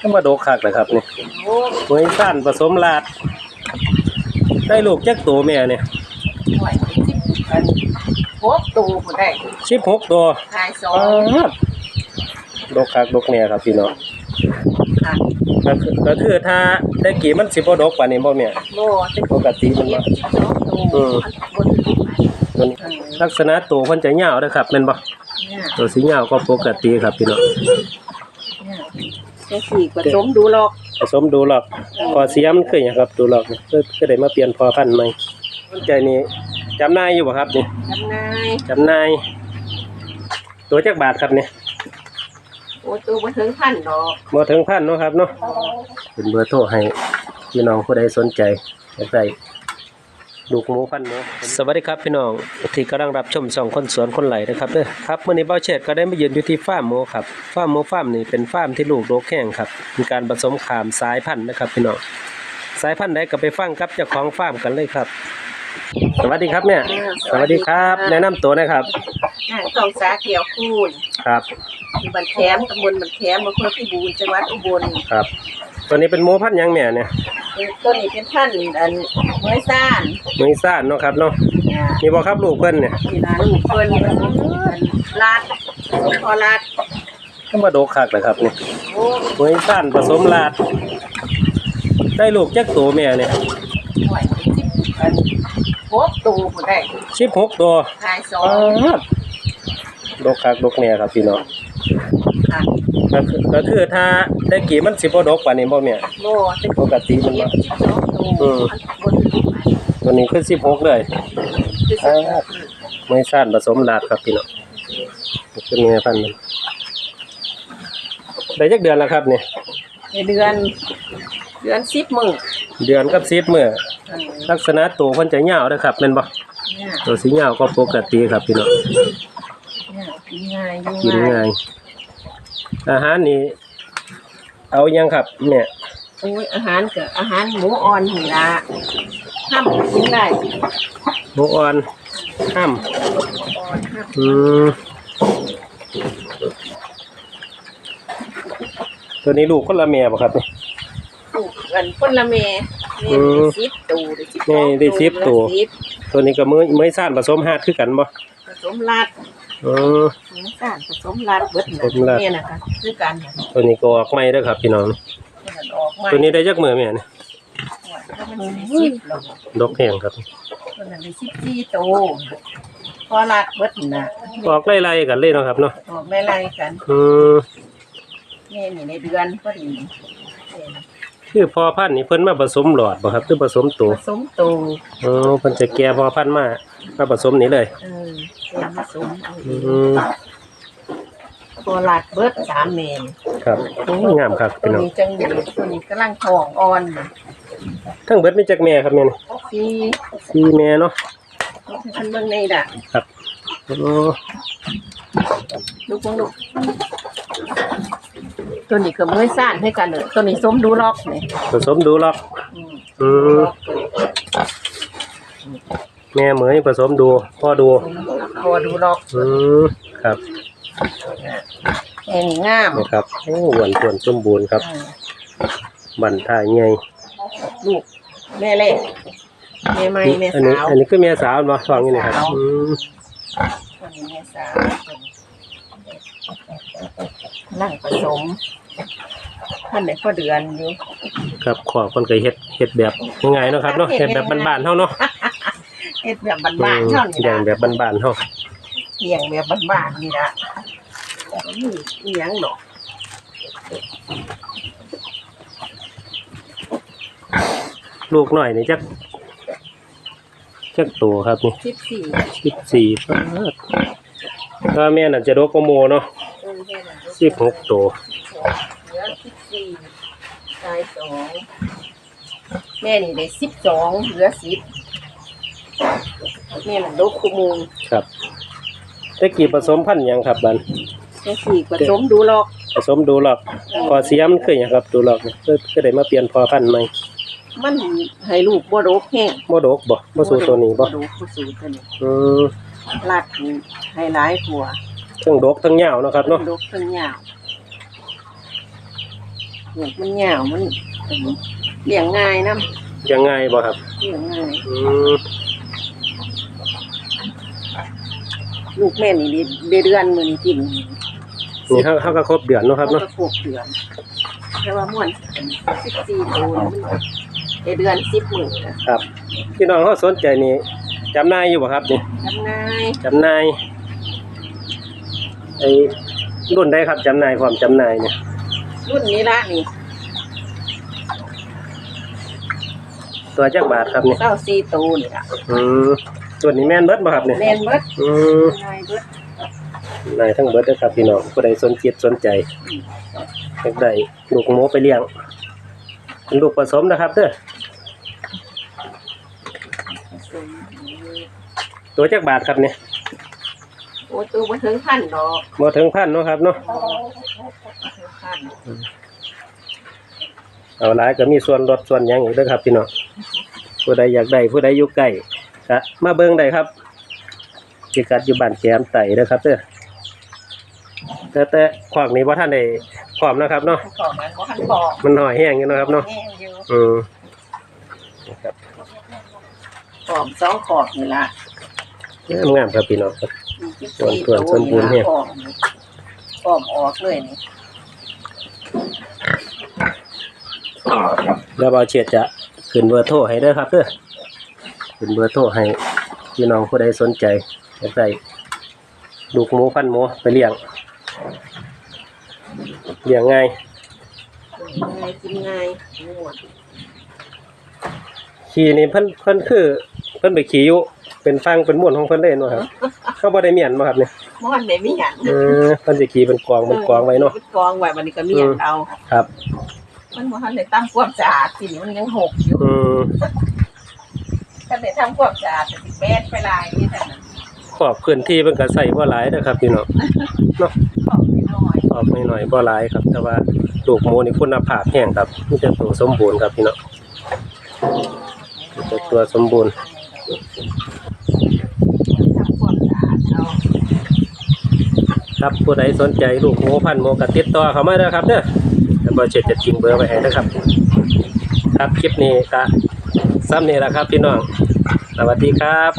ก็มาโดกคักเลยครับนี่โอ้หวยสั้นผสมลาด ได้ลูกจักตัวแม่เนี่ยหวยสิบอันพวกตูคนได้สิบหกตัวขายสอป๊างดโดกคักโดกแน่ครับพี่น้องค่ะก็คือก็คือถ้าได้กี่มันสิบ่ดกกว่านี้บ่แม่โลสิบปกติมันเจ็บ่ดสิบสองตูอืมบนทุกอันตัวนี้ลักษณะตัวเพิ่นจะยาวเด้อครับแม่นบ่เนี่ยตัวสียาวก็ปกติครับพี่น้อง เนี่ยแค่สี่ผสมดูหรอกผสมดูหลอกพอเสียมันคือหยังครับดูหลอกนี่ก็ก็ได้มาเปลี่ยนพอพันธุ์ใหม่ใจนี้จำนายอยู่บ่ครับนี่จำนายจำนายตัวจักบาทครับนี่โอ้ตูมาถึงพันดอกบ่ถึงพันเนาะครับเนาะเป็นเบอร์โทรให้พี่น้องผู้ใดสนใจอยากได้ ลูกหมูพันหมูสวัสดีครับพี่น้องที่กำลังรับชมสองคนสวนคนไหลนะครับเด้อครับมื้อนี้เบ้าเชษก็ได้มายืนอยู่ที่ฟาร์มหมูครับฟาร์มหมูฟาร์มนี่เป็นฟาร์มที่ลูกโดกแข้งครับมีการผสมขามสายพันธุ์นะครับพี่น้องสายพันธุ์ใดก็ไปฟังกับเจ้าของฟาร์มกันเลยครับ สวัสดีครับเนี่ยสวัสดีครับ แนะนำตัวหนะครับนางทองสาเกี่ยวคูนครับที่บันแคมตำบลบันแคมอำเภอพิบูลจังหวัดอุบลครับ ตัวนี้เป็นหมูพันธุ์หยังแม่เนี่ยต้นนี้เป็นพันธุ์อันไม้ซ่านหมูซ่านเนาะครับเนาะอ่านี่บ่ครับลูกเพิ่นเนี่ยที่ร้านลูกเพิ่นอันลาดสมพอลาดก็มาโดกคักเลยครับนี่โอ้หวยสั้นผสมลาด ได้ลูกจักตัวแม่เนี่ยหวยสิบอันพวกตูคนได้สิบหกตัวขายสอป๊างดโดกคักโดกแน่ครับพี่น้อง ค่ะก็คือก็คือถ้าได้กี่มันสิบ่ดกกว่านี้บ่แม่โลสิบปกติมันเจ็บ่ดสิบสองตูบนทุกอันตัวนี้คือสิบหกเลย คือสิบหกหวยสั้นผสมลาดครับพี่น้องนี่คือแม่พันธุ์มันได้จักเดือนแล้วครับเนี่ยในเดือน เดือนสิบมื้อเดือนกับสิบมื้อเออลักษณะตัวเพิ่นจะยาวเด้อครับแม่นบ่เนี่ยตัวสียาวก็ปกติครับพี่น้องเนี่ยกินง่ายอยู่กินง่าย อาหารนี่ เอายังครับ เนี่ยโอ้ยอาหารกับอาหารหมูอ่อนนี่ละห้ามกินได้หมูอ่อนห้ามอ่อนห้ามอืมตัวนี้ลูกคนละแม่บ่ครับนี่ ปลูกกันคนละเมนี่อืมได้สิบตูได้สิบนี่ได้สิบตัวสิบตัวนี้ก็มื้อมื้อซ่านผสมฮาดคือกันบ่ผสมลัด อือหมูสานผสมลัดเบิดผสมลาด เนี่ยนะคะคือกันเนี่ยตัวนี้ก็ออกใหม่เด้อครับพี่น้อง มันออกมาตัวนี้ได้จักมื้อแม่นี่แล้วมันได้สิบแล้วดอกแห้งครับตัวนั้นได้สิบสี่ตัวพอลัดเบิดน่ะออกไล่ๆกันเลยเนาะครับเนาะออกไม่ไรกันอืมนี่นี่ในเดือนพอดีคือพอพันธุ์นี่เพิ่นมาผสมหลอดบ่ครับ คือผสมตัวผสมตัวอ๋อเพิ่นจะแก่พอพันธุ์มา มาผสมนี่เลย เออเป็นผสมเอาเออืงมตัวลัดเบิดสามเมนครับโอ้งามครับตัพี่วน้องนี้จังอยู่ตัวนี้กำลังทองอ่อนน่ะทั้งเบิดมีจักแม่ครับแม่นี่ที่สี่แม่เนาะทันเบิ่งในด่ะครับโอ้ลูกลูกตัวนี้ก็มือซ่านให้กันเลยตัวนี้ส้มดูล็อกนี่ผสมดูหรอกอืมอืม แม่เหมยผสมดูพ่อดูพอดูล็อกอืมครับแค่นี้งามนี่ครับโอ้หวานทวนสมบูรณ์ครับอ่าบันท่าใหญ่ลูกแม่เล็กแม่ไม่แม่อันนี้สาวอันนี้คือแม่สาวเนาะฟังอยู่นี่ครับสาวอืมตัวนี้แม่สาวนั่งผสมท่านไหนพ่อเดือนอยู่ครับขอบคนก็เฮ็ดเฮ็ดแบบง่ายๆเนาะครับเนาะเฮ็ดแบบบ้านๆเฮาเนาะเฮ็ดแบบบ้านๆเท่านี้อย่าละงแบบบ้านๆเฮาเลี้ยงแบบบ้านๆนี่ละนี่เลี้ยงดอกลูกหน่อยนี่จักจักตัวครับนี่สิบสี่สิบสี่ปาดถ้าแม่น่ะจะดกกว่าโมเนาะต้นแค่นั้นสิบหกตัวเหลือสิบสี่ตายสองแม่นี่ได้สิบสองเหลือสิบ แม่มันดกคุมูลครับได้กี่ผสมพันธุ์หยังครับบันแค่สี่ผสมดูหรอกผสมดูหลอกพอเสียมันคือหยังครับดูหลอกนี่ก็ก็ได้มาเปลี่ยนพอพันธุ์ใหม่มันให้ลูกบ่ดกแห้งบ่ดกบ่บ่สู้ตัวนี้บ่ดกบ่สู้ตัวนี้อืมลัดนี่ให้หลายกว่าทั้งดกทั้งยาวเนาะครับเนาะดกทั้งยาวลูกมันยาวมันเลี้ยงง่ายนํยังไงบ่ครับเลี้ยงง่าย อืม ลูกแม่นี่ได้เดือนมื้อนี้กินนี่เฮาเฮาก็ครบเดือนเนาะครับเนาะก็พวกเดือน แต่ว่าม่วน14ตัวมันได้เดือน10มื้อน่ะครับพี่น้องเขาสนใจนี่จำหนายอยู่บ่ครับนี่จำนายจำหนายไอ้รุ่นใดครับจำหนายความจำหนายเนี่ยรุ่นนี้ละนี่ตัวจักบาทครับนี่เต้าซีตูนี่ล่ะอืม ตัวนี้แม่นเบิดบ่ครับเนี่ยแม่นเบิดอืมนายเบิดนายทั้งเบิดเด้อครับพี่น้องผู้ใดสนจิตสนใจอยากได้ลูกหมูไปเลี้ยงเป็นลูกผสมนะครับเด้อตัวจักบาทครับเนี่ยโอ้ตัวบ่ถึงพันดอกบ่ถึงพันเนาะครับเนาะบ่ถึงพันเอาหลายก็มีส่วนลดส่วนหยังอีกเด้อครับพี่น้องผู้ใดอยากได้ผู้ใดอยู่ใกล้ ก็มาเบิ่งได้ครับพิกัดอยู่บ้านแก้มไต่เด้อครับเด้อแต่แต่ขวากนี้บ่ท่านได้พร้อมนะครับเนาะของมันบ่ทันพอมันหน่อยแห้งอยู่เนาะครับเนาะแห้งอยู่อืมนะครับขอบสองขอบนี่ล่ะงามๆครับพี่น้องครับ ส่วน14ส่วนส่วนบุญเนี่ย ขอบนี่ขอบออกเลยนี่แล้วบ่าวเฉียดจะขึ้นเบอร์โทรให้เด้อครับเด้อ ขึ้นเบอร์โทรให้พี่น้องผู้ใดสนใจอยากได้ลูกหมูพันหมูไปเลี้ยงเลี้ยงง่ายง่ายกินง่ายม่วนขี่นี่เพิ่นเพิ่นคือ เพิ่นไปขี่อยู่เป็นฟังเป็นม่วนของเพิ่นเล่นบ่ครับเขาบ่ได้เมียนบ่ครับเนี่ยม่วนได้มีหยังเออเพิ่นสิขี่เป็นกองเป็นกองไว้เนาะป็กองไว้วันนี้ก็มีหยังเอาครับ มันบ่ทันได้ตั้งความสะอาดสิมันยังหกอยู่อืม ถ้าได้ทำความสะอาดจะสิแบดไปหลายนี่ท่านน่ะขอบพื้นที่เพิ่นก็ใส่บ่หลายเด้อครับพี่น้องเนาะขอบนิดหน่อยขอบหน่อยๆบ่หลายครับ แต่ว่าลูกหมูนี่คุณภาพแห้งครับมีแต่ตัวสมบูรณ์ครับพี่น้องมีแต่ตัวสมบูรณ์ทำความสะอาดเอาครับผู้ใดสนใจลูกหมูพันหมูก็ติดต่อเข้ามาเด้อครับเด้อแล้วบ่เช็ดจะทิ้งเบอร์ไว้ให้นะครับ ครับคลิปนี้ก็ ซ้ำนี่แหละครับพี่น้อง สวัสดีครับ